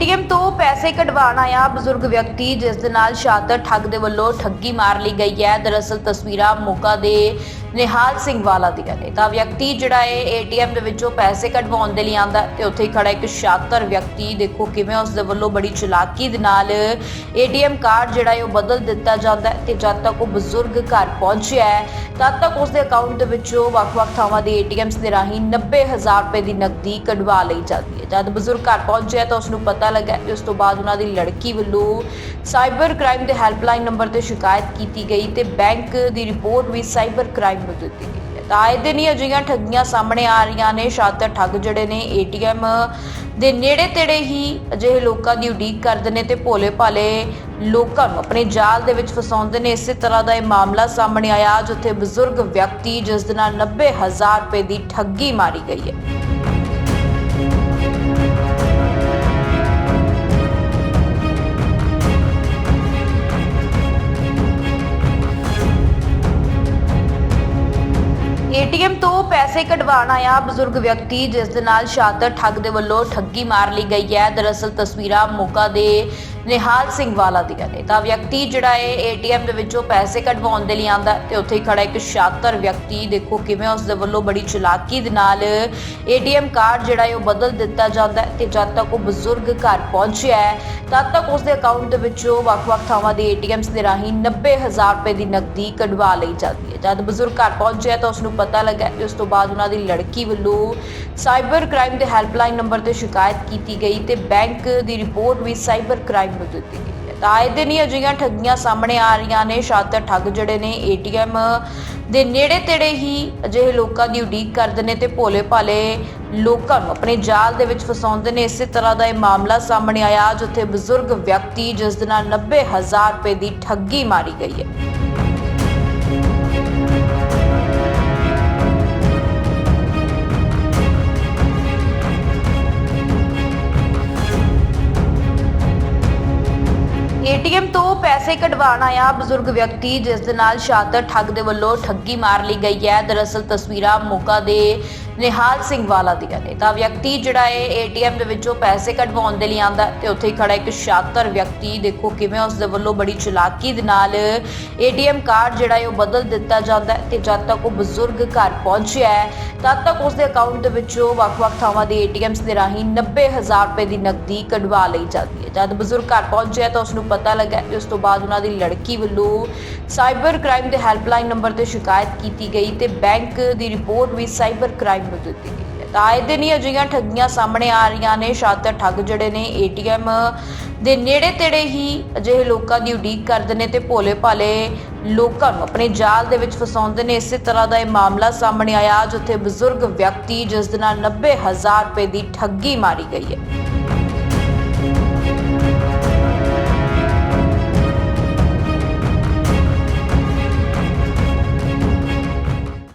ATM ਤੋਂ ਪੈਸੇ ਕਢਵਾਉਣ ਆਇਆ ਬਜ਼ੁਰਗ ਵਿਅਕਤੀ, ਜਿਸ ਦੇ ਨਾਲ ਸ਼ਾਤਰ ਠੱਗ ਦੇ ਵੱਲੋਂ ਠੱਗੀ ਮਾਰ ਲਈ ਗਈ ਹੈ। ਦਰਅਸਲ ਤਸਵੀਰਾਂ ਮੋਗਾ ਦੇ ਨਿਹਾਲ ਸਿੰਘ ਵਾਲਾ ਦੀਆਂ ਨੇ। ਤਾਂ ਵਿਅਕਤੀ ਜਿਹੜਾ ਹੈ ਏਟੀਐਮ ਦੇ ਵਿੱਚੋਂ ਪੈਸੇ ਕਢਵਾਉਣ ਦੇ ਲਈ ਆਂਦਾ ਤੇ ਉੱਥੇ ਹੀ ਖੜਾ ਇੱਕ ਸ਼ਾਤਰ ਵਿਅਕਤੀ। ਦੇਖੋ ਕਿਵੇਂ ਉਸ ਦੇ ਵੱਲੋਂ ਬੜੀ ਚਲਾਕੀ ਦੇ ਨਾਲ ਏਟੀਐਮ ਕਾਰਡ ਜਿਹੜਾ ਹੈ ਉਹ ਬਦਲ ਦਿੱਤਾ ਜਾਂਦਾ ਹੈ ਤੇ ਜਦ ਤੱਕ ਉਹ ਬਜ਼ੁਰਗ ਘਰ ਪਹੁੰਚਿਆ ਹੈ, ਤਦ ਤੱਕ ਉਸ ਦੇ ਅਕਾਊਂਟ ਦੇ ਵਿੱਚੋਂ ਵੱਖ-ਵੱਖ ਥਾਵਾਂ ਦੇ ਏਟੀਐਮਸ ਦੇ ਰਾਹੀਂ 90000 ਰੁਪਏ ਦੀ ਨਕਦੀ ਕਢਵਾ ਲਈ ਜਾਂਦੀ ਹੈ। ਜਦ ਬਜ਼ੁਰਗ ਘਰ ਪਹੁੰਚਿਆ ਤਾਂ ਉਸ ਨੂੰ ਪਤਾ ਲੱਗਾ ਤੇ ਉਸ ਤੋਂ ਬਾਅਦ ਉਹਨਾਂ ਦੀ ਲੜਕੀ ਵੱਲੋਂ ਸਾਈਬਰ ਕ੍ਰਾਈਮ ਦੇ ਹੈਲਪਲਾਈਨ ਨੰਬਰ ਤੇ ਸ਼ਿਕਾਇਤ ਕੀਤੀ ਗਈ ਤੇ ਬੈਂਕ ਦੀ ਰਿਪੋਰਟ ਵੀ ਸਾਈਬਰ ਕ੍ਰਾਈਮ ਨੂੰ ਦਿੱਤੀ ਗਈ ਹੈ। ਤਾਂ ਆਏ ਦਿਨ ਹੀ ਅਜਿਹੀਆਂ ਠੱਗੀਆਂ ਸਾਹਮਣੇ ਆ ਰਹੀਆਂ ਨੇ। ਸ਼ਾਤਰ ਠੱਗ ਜਿਹੜੇ ਨੇ, ਏਟੀਐਮ ਦੇ ਨੇੜੇ ਤੇੜੇ ਹੀ ਅਜਿਹੇ ਲੋਕਾਂ ਦੀ ਉਡੀਕ ਕਰਦੇ ਨੇ ਤੇ ਭੋਲੇ ਭਾਲੇ ਲੋਕਾਂ ਨੂੰ ਆਪਣੇ ਜਾਲ ਦੇ ਵਿੱਚ ਫਸਾਉਂਦੇ ਨੇ। ਇਸੇ ਤਰ੍ਹਾਂ ਦਾ ਇਹ ਮਾਮਲਾ ਸਾਹਮਣੇ ਆਇਆ, ਜਿੱਥੇ ਬਜ਼ੁਰਗ ਵਿਅਕਤੀ, ਜਿਸ ਦੇ ਨਾਲ 90000 ਰੁਪਏ ਦੀ ਠੱਗੀ ਮਾਰੀ ਗਈ ਹੈ। ਏਟੀਐਮ ਤੋਂ ਪੈਸੇ ਕਢਵਾਉਣ ਆਇਆ ਬਜ਼ੁਰਗ ਵਿਅਕਤੀ, ਜਿਸ ਦੇ ਨਾਲ ਸ਼ਾਤਰ ਠੱਗ ਦੇ ਵੱਲੋਂ ਠੱਗੀ ਮਾਰ ਲਈ ਗਈ ਹੈ। ਦਰਅਸਲ ਤਸਵੀਰਾਂ ਮੋਗਾ ਦੇ ਨਿਹਾਲ ਸਿੰਘ ਵਾਲਾ ਦੀਆਂ ਨੇ ਤਾਂ ਵਿਅਕਤੀ ਜਿਹੜਾ ਹੈ, ਏਟੀਐਮ ਦੇ ਵਿੱਚੋਂ ਪੈਸੇ ਕਢਵਾਉਣ ਦੇ ਲਈ ਆਂਦਾ ਤੇ ਉੱਥੇ ਹੀ ਖੜਾ ਇੱਕ ਸ਼ਾਤਰ ਵਿਅਕਤੀ। ਦੇਖੋ ਕਿਵੇਂ ਉਸ ਦੇ ਵੱਲੋਂ ਬੜੀ ਚਲਾਕੀ ਦੇ ਨਾਲ ਏਟੀਐਮ ਕਾਰਡ ਜਿਹੜਾ ਹੈ, ਉਹ ਬਦਲ ਦਿੱਤਾ ਜਾਂਦਾ ਹੈ ਤੇ ਜਦ ਤੱਕ ਉਹ ਬਜ਼ੁਰਗ ਘਰ ਪਹੁੰਚਿਆ ਹੈ, ਤਦ ਤੱਕ ਉਸ ਦੇ ਅਕਾਊਂਟ ਦੇ ਵਿੱਚੋਂ ਵੱਖ-ਵੱਖ ਥਾਵਾਂ ਦੇ ਏਟੀਐਮਸ ਦੇ ਰਾਹੀਂ 90000 ਰੁਪਏ ਦੀ ਨਕਦੀ ਕਢਵਾ ਲਈ ਜਾਂਦੀ ਹੈ। ਜਦ ਬਜ਼ੁਰਗ ਘਰ ਪਹੁੰਚਿਆ ਤਾਂ ਉਸ ਨੂੰ ਪਤਾ ਲੱਗਾ ਤੇ ਉਸ ਤੋਂ ਬਾਅਦ ਉਹਨਾਂ ਦੀ ਲੜਕੀ ਵੱਲੋਂ ਸਾਈਬਰ ਕ੍ਰਾਈਮ ਦੇ ਹੈਲਪਲਾਈਨ ਨੰਬਰ ਤੇ ਸ਼ਿਕਾਇਤ ਕੀਤੀ ਗਈ ਤੇ ਬੈਂਕ ਦੀ ਰਿਪੋਰਟ ਵੀ ਸਾਈਬਰ ਕ੍ਰਾਈਮ ਨੂੰ ਦਿੱਤੀ ਗਈ ਹੈ। ਤਾਂ ਆਏ ਦਿਨ ਹੀ ਅਜਿਹੀਆਂ ਠੱਗੀਆਂ ਸਾਹਮਣੇ ਆ ਰਹੀਆਂ ਨੇ। ਸ਼ਾਤਰ ਠੱਗ ਜਿਹੜੇ ਨੇ, ਏਟੀਐਮ ਦੇ ਨੇੜੇ ਤੇੜੇ ਹੀ ਅਜਿਹੇ ਲੋਕਾਂ ਦੀ ਉਡੀਕ ਕਰਦੇ ਨੇ ਤੇ ਭੋਲੇ ਭਾਲੇ ਲੋਕਾਂ ਨੂੰ ਆਪਣੇ ਜਾਲ ਦੇ ਵਿੱਚ ਫਸਾਉਂਦੇ ਨੇ। ਇਸੇ ਤਰ੍ਹਾਂ ਦਾ ਇਹ ਮਾਮਲਾ ਸਾਹਮਣੇ ਆਇਆ, ਜਿੱਥੇ ਬਜ਼ੁਰਗ ਵਿਅਕਤੀ, ਜਿਸ ਦੇ ਨਾਲ 90000 ਰੁਪਏ ਦੀ ਠੱਗੀ ਮਾਰੀ ਗਈ ਹੈ। ਏਟੀਐਮ ਤੋਂ ਪੈਸੇ ਕਢਵਾਉਣ ਆਇਆ ਬਜ਼ੁਰਗ ਵਿਅਕਤੀ, ਜਿਸ ਦੇ ਨਾਲ ਸ਼ਾਤਰ ਠੱਗ ਦੇ ਵੱਲੋਂ ਠੱਗੀ ਮਾਰ ਲਈ ਗਈ ਹੈ। ਦਰਅਸਲ ਤਸਵੀਰਾਂ ਮੋਗਾ ਦੇ ਨਿਹਾਲ ਸਿੰਘ ਵਾਲਾ ਦੀਆਂ ਨੇ। ਤਾਂ ਵਿਅਕਤੀ ਜਿਹੜਾ ਹੈ ਏਟੀਐਮ ਦੇ ਵਿੱਚੋਂ ਪੈਸੇ ਕਢਵਾਉਣ ਦੇ ਲਈ ਆਂਦਾ ਤੇ ਉੱਥੇ ਹੀ ਖੜਾ ਇੱਕ ਸ਼ਾਤਰ ਵਿਅਕਤੀ। ਦੇਖੋ ਕਿਵੇਂ ਉਸ ਦੇ ਵੱਲੋਂ ਬੜੀ ਚਲਾਕੀ ਦੇ ਨਾਲ ਏਟੀਐਮ ਕਾਰਡ ਜਿਹੜਾ ਹੈ ਉਹ ਬਦਲ ਦਿੱਤਾ ਜਾਂਦਾ ਹੈ ਤੇ ਜਦ ਤੱਕ ਉਹ ਬਜ਼ੁਰਗ ਘਰ ਪਹੁੰਚਿਆ ਹੈ, ਤਦ ਤੱਕ ਉਸ ਦੇ ਅਕਾਊਂਟ ਦੇ ਵਿੱਚੋਂ ਵੱਖ-ਵੱਖ ਥਾਵਾਂ ਦੇ ਏਟੀਐਮਸ ਦੇ ਰਾਹੀਂ 90000 ਰੁਪਏ ਦੀ ਨਕਦੀ ਕਢਵਾ ਲਈ ਜਾਂਦੀ ਹੈ। ਜਦ ਬਜ਼ੁਰਗ ਘਰ ਪਹੁੰਚਿਆ ਤਾਂ ਉਸ ਨੂੰ ਪਤਾ ਲੱਗਾ ਤੇ ਉਸ ਤੋਂ ਬਾਅਦ ਉਹਨਾਂ ਦੀ ਲੜਕੀ ਵੱਲੋਂ ਸਾਈਬਰ ਕ੍ਰਾਈਮ ਦੇ ਹੈਲਪਲਾਈਨ ਨੰਬਰ ਤੇ ਸ਼ਿਕਾਇਤ ਕੀਤੀ ਗਈ ਤੇ ਬੈਂਕ ਦੀ ਰਿਪੋਰਟ ਵੀ ਸਾਈਬਰ ਕ੍ਰਾਈਮ ਨੂੰ ਦਿੱਤੀ ਗਈ ਹੈ। ਤਾਂ ਆਏ ਦਿਨ ਹੀ ਅਜਿਹੀਆਂ ਠੱਗੀਆਂ ਸਾਹਮਣੇ ਆ ਰਹੀਆਂ ਨੇ। ਸ਼ਾਤਰ ਠੱਗ ਜਿਹੜੇ ਨੇ, ਏਟੀਐਮ ਦੇ ਨੇੜੇ ਤੇੜੇ ਹੀ ਅਜਿਹੇ ਲੋਕਾਂ ਦੀ ਉਡੀਕ ਕਰਦੇ ਨੇ ਤੇ ਭੋਲੇ ਭਾਲੇ ਲੋਕਾਂ ਨੂੰ ਆਪਣੇ ਜਾਲ ਦੇ ਵਿੱਚ ਫਸਾਉਂਦੇ ਨੇ। ਇਸੇ ਤਰ੍ਹਾਂ ਦਾ ਇਹ ਮਾਮਲਾ ਸਾਹਮਣੇ ਆਇਆ, ਜਿੱਥੇ ਬਜ਼ੁਰਗ ਵਿਅਕਤੀ, ਜਿਸ ਦੇ ਨਾਲ 90000 ਰੁਪਏ ਦੀ ਠੱਗੀ ਮਾਰੀ ਗਈ ਹੈ।